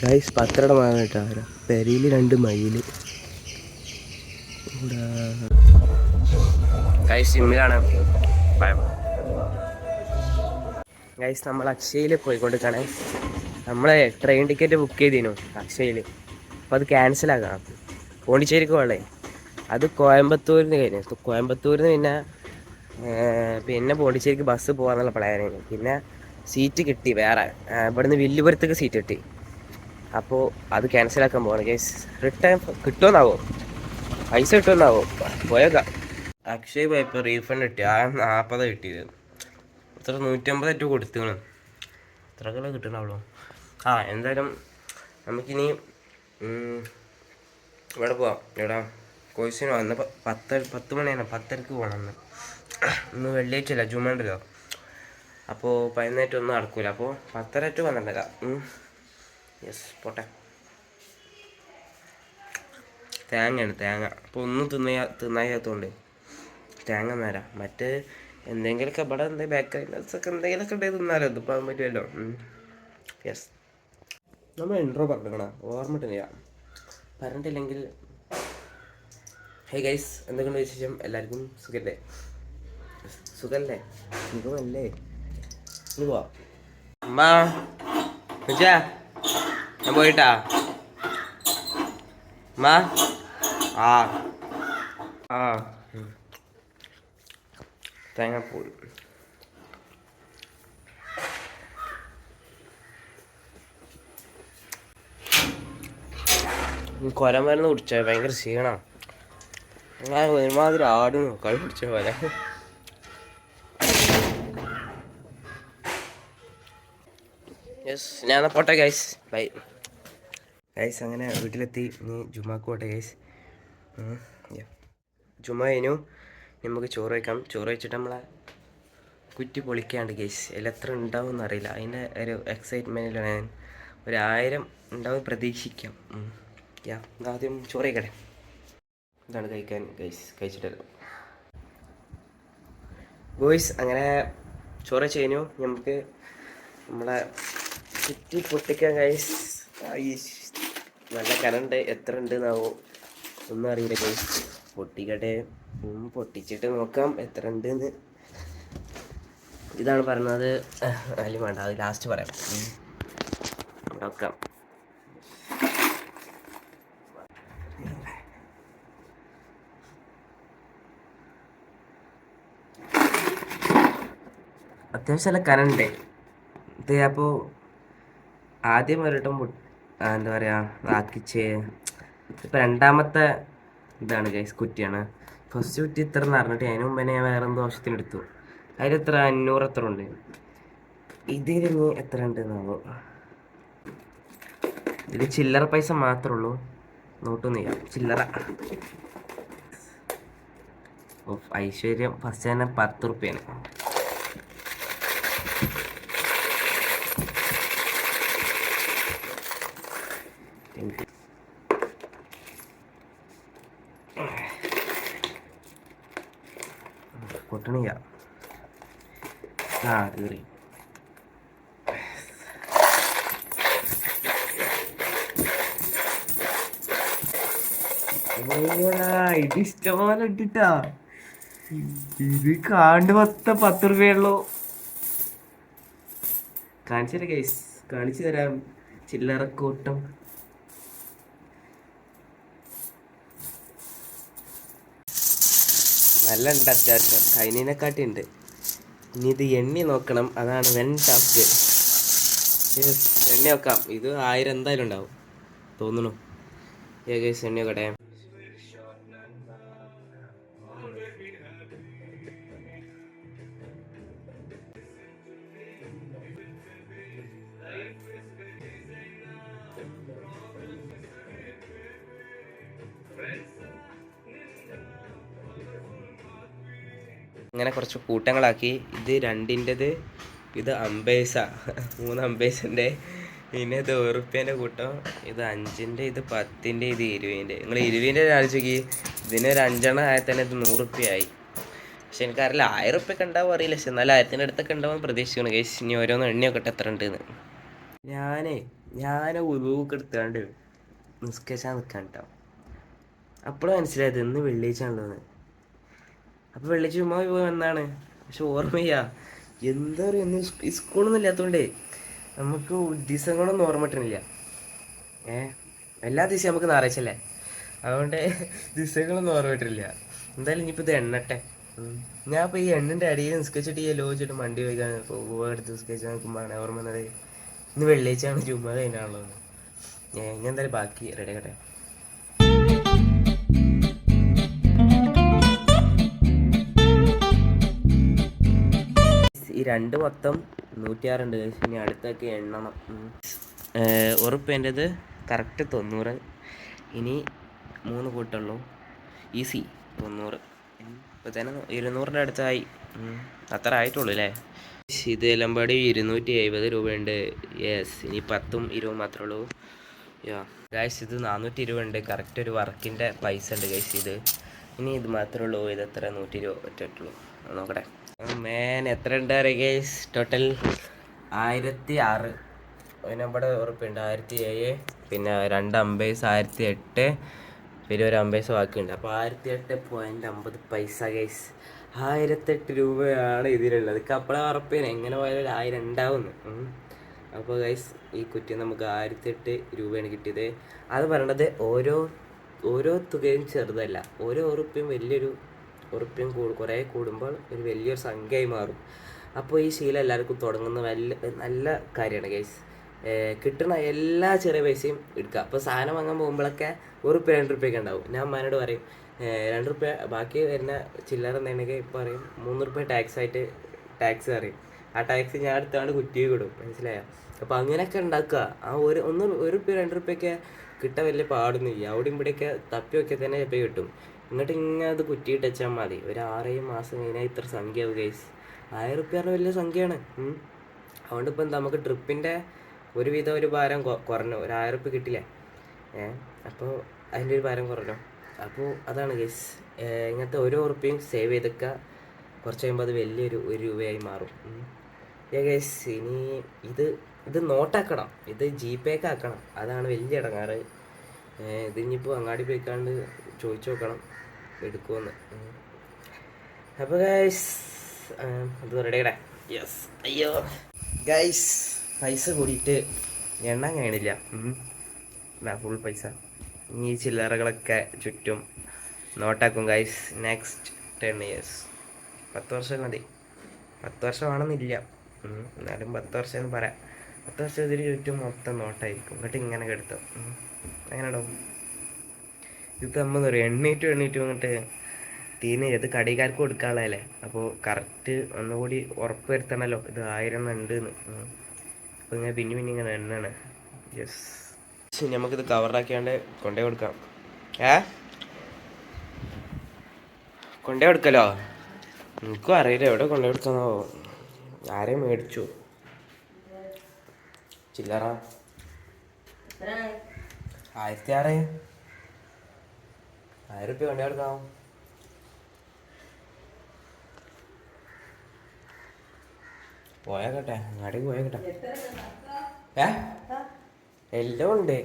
Guys പത്രട മാങ്ങ കേട്ടോ പെരയിൽ രണ്ട് മയിൽ ഗൈസ് ഗൈസ് നമ്മൾ അക്ഷയയിൽ പോയിക്കൊണ്ടിരിക്കണേ. നമ്മളെ ട്രെയിൻ ടിക്കറ്റ് ബുക്ക് ചെയ്തിനു അക്ഷയയിൽ അപ്പോൾ അത് ക്യാൻസൽ ആക്കണം. പോണ്ടിച്ചേരിക്ക് പോകണേ അത് കോയമ്പത്തൂരിൽ നിന്ന് കഴിഞ്ഞു. കോയമ്പത്തൂരിൽ നിന്ന് പിന്നെ പിന്നെ പോണ്ടിച്ചേരിക്ക് ബസ് പോകാന്നുള്ള പ്ലാനായിരുന്നു പിന്നെ സീറ്റ് കിട്ടി വേറെ. ഇവിടുന്ന് വില്ലുപുരത്തേക്ക് സീറ്റ് കിട്ടി. അപ്പോൾ അത് ക്യാൻസൽ ആക്കാൻ പോവാണ്. ഗൈസ് റിട്ടേൺ കിട്ടുമെന്നാവോ? പൈസ കിട്ടുമെന്നാവോ? പോയേക്കാം. അക്ഷയ് പോയപ്പോൾ റീഫണ്ട് കിട്ടി. ആ നാൽപ്പത് കിട്ടിയത്. ഇത്ര നൂറ്റമ്പത് ഏറ്റവും കൊടുത്തുകയാണ് ഇത്രകളെ കിട്ടണുള്ളൂ. ആ എന്തായാലും നമുക്കിനി ഇവിടെ പോവാം. ഇവിടെ കോഴ്സിന് വന്ന് പത്ത് പത്ത് മണിയാണ് പത്തരക്ക് പോകണം അന്ന് ഇന്ന് വെള്ളിയാഴ്ചയല്ല ജുമ്മണ്ടല്ലോ അപ്പോൾ പതിനേറ്റൊന്നും നടക്കൂല. അപ്പോൾ പത്തര ടു പന്ത്രണ്ടര യെസ് പോട്ടെ. തേങ്ങയാണ് തേങ്ങ. അപ്പോൾ ഒന്നും തിന്നയാ തിന്നാത്തതുകൊണ്ട് തേങ്ങ നേരാ മറ്റ് എന്തെങ്കിലുമൊക്കെ ഇവിടെ എന്തെങ്കിലും ബേക്കറി ഒക്കെ എന്തെങ്കിലുമൊക്കെ ഉണ്ടെങ്കിൽ തിന്നാലോ. ഇതിപ്പോൾ ആകാൻ പറ്റുമല്ലോ യെസ് നമ്മൾ ഇൻട്രോ പറഞ്ഞിരിക്കണ. ഓർമ്മട്ടില്ല പറഞ്ഞിട്ടില്ലെങ്കിൽ. ഹേ ഗൈസ് എന്തൊക്കെയുണ്ട് വിശേഷം? എല്ലാവർക്കും സുഖല്ലേ? സുഖല്ലേ? സുഖമല്ലേ? ഇനി പോവാം. അമ്മ ഞാൻ പോയിട്ടാ. അമ്മ ആ. ആ. തേങ്ങാപ്പൂൾ കൊരമരുന്ന് കുടിച്ച ഭയങ്കര ക്ഷീണം. ഞാൻ ഒരുമാതിരി ആടുന്നു കളി പിടിച്ച പോലെ യെസ് ഞാൻ പോട്ടെ ഗൈസ് ബൈ ഗൈസ് അങ്ങനെ വീട്ടിലെത്തി. ഇനി ജുമാക്ക് പോട്ടെ ഗൈസ് ജുമ കഴിഞ്ഞു. നമുക്ക് ചോറ് വയ്ക്കാം ചോറ് വെച്ചിട്ട് നമ്മളെ കുറ്റി പൊളിക്കാണ്ട് ഗൈസ് അതിൽ എത്ര ഉണ്ടാവും എന്നറിയില്ല അതിന്റെ ഒരു എക്സൈറ്റ്മെന്റിലാണ് ഞാൻ. ഒരു ആയിരം ഉണ്ടാവും പ്രതീക്ഷിക്കാം. യാ ആദ്യം ചോറ് കഴിക്കട്ടെ. ഇതാണ് കഴിക്കാൻ ഗൈസ് കഴിച്ചിട്ടല്ലോ ബോയ്സ് അങ്ങനെ ചോറ് കഴിഞ്ഞു. നമുക്ക് നമ്മളെ കുറ്റി പൊട്ടിക്കാൻ ഗൈസ് നല്ല കനണ്ട്. എത്ര ഉണ്ട് എന്നാവോ ഒന്നും അറിയില്ല ഗൈസ്. പൊട്ടിക്കട്ടെ. പൊട്ടിച്ചിട്ട് നോക്കാം എത്ര ഉണ്ട് എന്ന് ഇതാണ് പറഞ്ഞത്. അതിൽ വേണ്ട. അത് ലാസ്റ്റ് പറയാം. നോക്കാം. അത്യാവശ്യം നല്ല കനണ്ടേ. ഇത് അപ്പോൾ ആദ്യം ഒരിട്ടം എന്താ പറയുക ആക്കിച്ച് ഇപ്പം രണ്ടാമത്തെ ഇതാണ് ഗൈസ് കുറ്റിയാണ്. ഫസ്റ്റ് കുറ്റി ഇത്ര നിറഞ്ഞിട്ട് അതിന് മുമ്പ് ഞാൻ വേറെ എന്തോ ആവശ്യത്തിന് എടുത്തു. അതിൽ എത്ര? അഞ്ഞൂറ് എത്ര ഉണ്ട്? ഇതിലിനി എത്ര ഉണ്ട് എന്നാവോ ഇത് ചില്ലറ പൈസ മാത്രമേ ഉള്ളൂ. നോട്ടൊന്നും ചില്ലറ. ഓഫ് ഐശ്വര്യം ഫസ്റ്റ് തന്നെ പത്ത് റുപ്യാണ്. പൊട്ടണില്ല ആ കീറി. ഇത് ഇഷ്ടപോലെ ഇട്ടിട്ടാ. ഇത് കാണ്ട് പത്ത് പത്ത് റുപ്യുള്ളൂ കാണിച്ചു തരാം ഗൈസ് കാണിച്ചു തരാം ചില്ലറക്കൂട്ടം നല്ല ഉണ്ട് അത്യാവശ്യം. കഴിഞ്ഞതിനെക്കാട്ടി ഉണ്ട്. ഇനി ഇത് എണ്ണി നോക്കണം. അതാണ് വെൻ ടാസ്ക് എണ്ണി നോക്കാം ഇത് ആയിരം എന്തായാലും ഉണ്ടാവും. തോന്നുന്നു. ഏകദേശം എണ്ണി നോക്കട്ടെ ഇങ്ങനെ കുറച്ച് കൂട്ടങ്ങളാക്കി. ഇത് രണ്ടിന്റെത് ഇത് അമ്പേസ. മൂന്ന് അമ്പേസിന്റെ പിന്നെ ഇത് ഉറുപ്പ്യന്റെ കൂട്ടം ഇത് അഞ്ചിന്റെ ഇത് പത്തിന്റെ ഇത് ഇരുപതിന്റെ. നിങ്ങൾ ഇരുപതിന്റെ ആലോചിക്ക് ഇതിനൊരു അഞ്ചെണ്ണം ആയാൽ തന്നെ ഇത് നൂറുപ്യ ആയി പക്ഷെ എനിക്കറിയില്ല ആയിരം ഉറുപ്പ്യൊക്കെ ഉണ്ടാവും അറിയില്ല. പക്ഷെ എന്നാലും ആയിരത്തിന്റെ അടുത്തൊക്കെ ഉണ്ടാവും പ്രതീക്ഷിക്കണം കേസ് ഇനി ഓരോന്ന് എണ്ണി നോക്കട്ടെ എത്ര ഉണ്ടെന്ന് ഞാനേ ഞാൻ ഉരുവൊക്കെ എടുത്താണ്ട് നിസ്കരിച്ചാൽ നിൽക്കാൻ കേട്ടോ അപ്പോഴും മനസ്സിലായത് ഇന്ന് വെള്ളിയാഴ്ച ആണല്ലോന്ന് അപ്പോൾ വെള്ളി ചുമ്മാ പോയി വന്നാണ്. പക്ഷെ ഓർമ്മയ്യ എന്താ പറയുക ഇന്ന് സ്കൂളൊന്നും ഇല്ലാത്തതുകൊണ്ടേ നമുക്ക് ദിവസങ്ങളൊന്നും ഓർമ്മ കിട്ടണില്ല. ഏ? എല്ലാ ദിവസവും നമുക്ക് ഞായറാഴ്ച അതുകൊണ്ട് ദിവസങ്ങളൊന്നും ഓർമ്മ കിട്ടില്ല എന്തായാലും ഇനിയിപ്പോൾ ഇത് എണ്ണട്ടെ. ഞാൻ ഇപ്പോൾ ഈ എണ്ണിന്റെ അടിയിൽ നിസ്കരിച്ചിട്ട് ഈ ലോചിട്ട് മണ്ടി പോയിക്കാൻ പോവുക എടുത്ത് നിസ്കരിച്ച് നോക്കുമ്പോഴാണ് ഓർമ്മ വന്നത്. ഇന്ന് വെള്ളിയാഴ്ചയാണ് ചുമ്മാ കഴിഞ്ഞാണല്ലോ ഞാൻ എന്തായാലും ബാക്കി റെഡി ആക്കട്ടെ. ഈ രണ്ട് മൊത്തം നൂറ്റിയാറുണ്ട്. ഇനി അടുത്തൊക്കെ എണ്ണണം. ഉറുപ്പേന്റെത് കറക്റ്റ് തൊണ്ണൂറ്. ഇനി മൂന്ന് കൂട്ടുള്ളൂ. ഈസി. തൊണ്ണൂറ്. ഇപ്പോൾ തന്നെ ഇരുന്നൂറിന്റെ അടുത്തായി. അത്ര ആയിട്ടുള്ളൂ അല്ലേ ഇത് എലമ്പാടി ഇരുന്നൂറ്റി എഴുപത് രൂപയുണ്ട്. യെസ് ഇനി പത്തും ഇരുപതും മാത്രമേ ഉള്ളൂ. യാ. ഗൈസ് ഇത് നാനൂറ്റി ഇരുപത് ഉണ്ട് കറക്റ്റ് ഒരു വർക്കിന്റെ പൈസ ഉണ്ട് ഗൈസ് ഇത്. ഇനി ഇത് മാത്രമേ ഉള്ളൂ. ഇത് എത്ര? നൂറ്റി ഇരുപത് പറ്റുള്ളൂ നോക്കട്ടെ. മേൻ എത്ര ഉണ്ട് ഗൈസ് ടോട്ടൽ ആയിരത്തി ആറ്. അതിനെ ഉറപ്പുണ്ട്. ആയിരത്തി ഏഴ് പിന്നെ രണ്ട് അമ്പേഴ്സ് ആയിരത്തി എട്ട് പിന്നെ ഒരു അമ്പേഴ്സ് ബാക്കിയുണ്ട്. അപ്പോൾ ആയിരത്തി എട്ട് പോയിന്റ് അമ്പത് പൈസ ഗൈസ് ആയിരത്തെട്ട് രൂപയാണ് ഇതിലുള്ളത്. കപ്പള ഉറപ്പിന്. എങ്ങനെ പോയാലും ഒരു ആയിരം ഉണ്ടാവുന്നു. അപ്പോൾ ഗൈസ് ഈ കുറ്റി നമുക്ക് ആയിരത്തെട്ട് രൂപയാണ് കിട്ടിയത്. അത് പറയണത് ഓരോ ഓരോ തുകയും ചെറുതല്ല. ഓരോ ഉറുപ്പയും വലിയൊരു ഉറുപ്പ്യം കൂടു. കുറേ കൂടുമ്പോൾ ഒരു വലിയൊരു സംഖ്യയായി മാറും. അപ്പോൾ ഈ ശീലം എല്ലാവർക്കും തുടങ്ങുന്ന വല്ല നല്ല കാര്യമാണ് ഗൈസ് കിട്ടുന്ന എല്ലാ ചെറിയ പൈസയും എടുക്കുക. അപ്പോൾ സാധനം വാങ്ങാൻ പോകുമ്പോഴൊക്കെ ഒരു റുപ്യ രണ്ട് റുപ്യൊക്കെ ഉണ്ടാവും. ഞാൻ മാനോട് പറയും രണ്ട് റുപ്യ ബാക്കി വരുന്ന ചില്ലറ ഇപ്പോൾ പറയും മൂന്ന് റുപ്യ ടാക്സ് ആയിട്ട് ടാക്സ് അറിയും ആ ടാക്സ് ഞാൻ എടുത്താണ്ട് കുറ്റി വിടും. മനസ്സിലായോ? അപ്പോൾ അങ്ങനെയൊക്കെ ഉണ്ടാക്കുക. ആ ഒരു ഒന്ന് ഒരു റുപ്യ രണ്ട് റുപ്യൊക്കെ കിട്ടാൻ വലിയ പാടൊന്നുമില്ല. അവിടെ ഇവിടെയൊക്കെ തപ്പി ഒക്കെ തന്നെ ചിലപ്പോൾ കിട്ടും. എന്നിട്ട് ഇങ്ങനെ അത് കുറ്റിയിട്ട് വെച്ചാൽ മതി. ഒരു ആറേഴ് മാസം കഴിഞ്ഞാൽ ഇത്ര സംഖ്യ ആവും ഗൈസ് ആയിരം റുപ്യ വലിയ സംഖ്യയാണ്. അതുകൊണ്ട് ഇപ്പം നമുക്ക് ട്രിപ്പിന്റെ ഒരുവിധം ഒരു ഭാരം കുറഞ്ഞു. ഒരു ആയിരം റുപ്യ കിട്ടില്ലേ? ഏ അപ്പോൾ അതിന്റെ ഒരു ഭാരം കുറഞ്ഞു. അപ്പോൾ അതാണ് ഗൈസ് ഇങ്ങനത്തെ ഓരോ ഉറുപ്പ്യയും സേവ് ചെയ്തൊക്കെ കുറച്ച് കഴിയുമ്പോൾ അത് വലിയൊരു ഒരു രൂപയായി മാറും. ഏ ഗൈസ് ഇനി ഇത് ഇത് നോട്ടാക്കണം ഇത് ജി പേക്ക് ആക്കണം. അതാണ് വലിയ ഇടങ്ങാറ്. ഇതിനിപ്പോൾ അങ്ങാടി പോയിക്കാണ്ട് ചോദിച്ചു നോക്കണം. എടുക്കുമെന്ന്. അപ്പോൾ ഗൈസ് അത് റെഡിയാക്കട്ടെ യെസ് അയ്യോ. ഗൈസ് പൈസ കൂടിയിട്ട് എണ്ണാൻ കഴിയണില്ല ഫുൾ പൈസ. ഈ ചില്ലറകളൊക്കെ ചുറ്റും നോട്ടാക്കും ഗൈസ് നെക്സ്റ്റ് ടെൻ ഇയേഴ്സ് പത്ത് വർഷം മതി. പത്ത് വർഷമാണെന്നില്ല. എന്നാലും പത്ത് വർഷം എന്ന് പറയാം. പത്ത് വർഷം ഇതിന് ചുറ്റും മൊത്തം നോട്ടായിരിക്കും. എന്നിട്ട് ഇങ്ങനെ കെടുത്തും. അങ്ങനെ ഉണ്ടാവും ഇത് നമ്മൾ പറയും എണ്ണീറ്റ് എണ്ണീറ്റ് വന്നിട്ട് തീനെ ഇത് കടികാർക്ക് കൊടുക്കാനുള്ളതല്ലേ? അപ്പോൾ കറക്റ്റ് ഒന്നുകൂടി ഉറപ്പ് വരുത്തണമല്ലോ ഇത് ആയിരം ഉണ്ട് അപ്പോൾ ഇങ്ങനെ പിന്നെ പിന്നെ ഇങ്ങനെ എണ്ണാണ്. യെസ് നമുക്കിത് കവറാക്കിയാണ്ട് കൊണ്ടേ കൊടുക്കാം. ഏ? കൊണ്ടേ കൊടുക്കലോ? എനിക്കും അറിയില്ല എവിടെ കൊണ്ടേ കൊടുക്കാന്നോ ആരെയും മേടിച്ചു? ചില്ലറ. ആയിരത്തി ആറ് ആയിരം റുപ്യ വണ്ടി എടുക്കാം. പോയാക്കട്ടെ അങ്ങാടി പോയാക്കട്ടെ. ഏ? എല്ലാം ഉണ്ട്.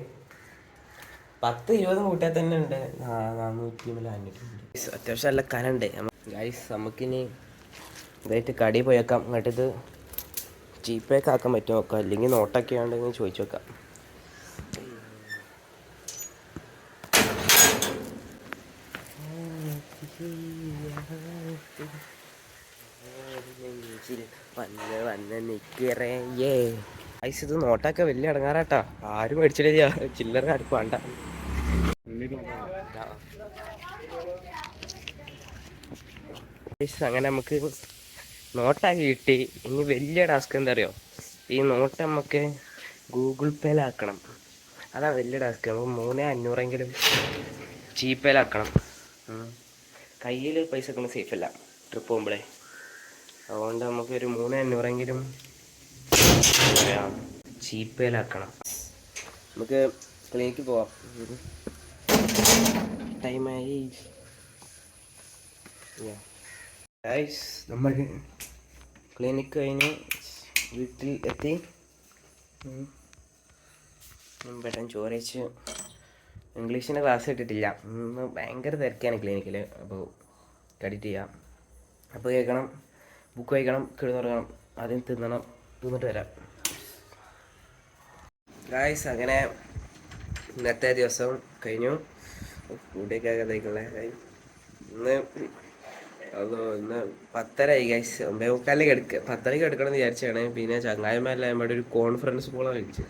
പത്ത് ഇരുപത് കൂട്ടിയാൽ തന്നെ ഉണ്ട്. നാനൂറ്റി അഞ്ഞൂറ്റി അത്യാവശ്യം നല്ല കനുണ്ട് ഗൈസ് നമുക്കിനി ഇതായിട്ട് കടി പോയേക്കാം. ഇത് ജീപ്പേക്ക് ആക്കാൻ പറ്റുമോ? നോക്കാം അല്ലെങ്കിൽ നോട്ടൊക്കെ ഉണ്ടെങ്കിൽ ചോദിച്ചു നോക്കാം. വന്ന് വന്ന് നിക്കറേ ഐസ് ഇത് നോട്ടൊക്കെ വലിയ ഇടങ്ങാറാട്ടാ. ആരും മേടിച്ചില്ല ചില്ലറ അടുപ്പ് വേണ്ട. അങ്ങനെ നമുക്ക് നോട്ടാക്കി കിട്ടി. ഇനി വലിയ ടാസ്ക് എന്താ അറിയോ ഈ നോട്ട് നമുക്ക് ഗൂഗിൾ പേയിലാക്കണം അതാണ് വലിയ ടാസ്ക് നമുക്ക് മൂന്നേ അഞ്ഞൂറെങ്കിലും ചീപ്പേലാക്കണം കയ്യിൽ പൈസ ഒക്കെ സേഫ് അല്ല. ട്രിപ്പ് പോകുമ്പോഴേ അതുകൊണ്ട് നമുക്ക് ഒരു മൂന്ന് അഞ്ഞൂറെങ്കിലും ചീപ്പയിലാക്കണം. പേയിലാക്കണം നമുക്ക് ക്ലിനിക്ക് പോവാം. ടൈമായി. നമ്മൾ ക്ലിനിക്ക് കഴിഞ്ഞ് വീട്ടിൽ എത്തി. പെട്ടെന്ന് ചോറ് ഇംഗ്ലീഷിന്റെ ക്ലാസ് കിട്ടിയിട്ടില്ല ഇന്ന് ഭയങ്കര തിരക്കാണ് ക്ലിനിക്കിൽ അപ്പോൾ കടിറ്റ് ചെയ്യാം. അപ്പോൾ കേൾക്കണം. ബുക്ക് വായിക്കണം കിടന്നുറങ്ങണം ആദ്യം തിന്നണം. തിന്നിട്ട് വരാം. ഗായ്സ് അങ്ങനെ ഇന്നത്തെ ദിവസം കഴിഞ്ഞു. കൂടിയൊക്കെ കഴിക്കുള്ള ഇന്ന് അതോ ഇന്ന് പത്തര ആയി ഗൈസ് ഒമ്പേ മുക്കാലിലേക്ക് എടുക്ക പത്തരയ്ക്ക് എടുക്കണം എന്ന് വിചാരിച്ചാണ്. പിന്നെ ചങ്ങായിമാരെല്ലാം നമ്മുടെ ഒരു കോൺഫറൻസ് കോളാണ് വിളിച്ചു.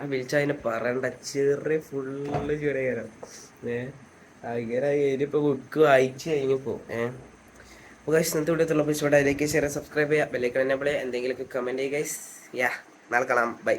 ആ വിളിച്ച അതിനെ പറയണ്ട. ചെറിയ ഫുള്ള് ചെറിയ ഏഹ് അങ്ങനെ ഇനിയിപ്പോൾ ബുക്ക് വായിച്ച് കഴിഞ്ഞപ്പോൾ ഏഹ് അപ്പോൾ ഗൈസ് ഇന്നത്തെ വീഡിയോ തുള്ളപ്പോൾ ഇവിടെ ലൈക്ക് ഷെയർ സബ്സ്ക്രൈബ് ചെയ്യുക ബെല്ലൈക്കൺ എന്നെ എന്തെങ്കിലുമൊക്കെ കമന്റ് ചെയ്യുക ഗൈസ് യാ നാളെ കാണാം. ബൈ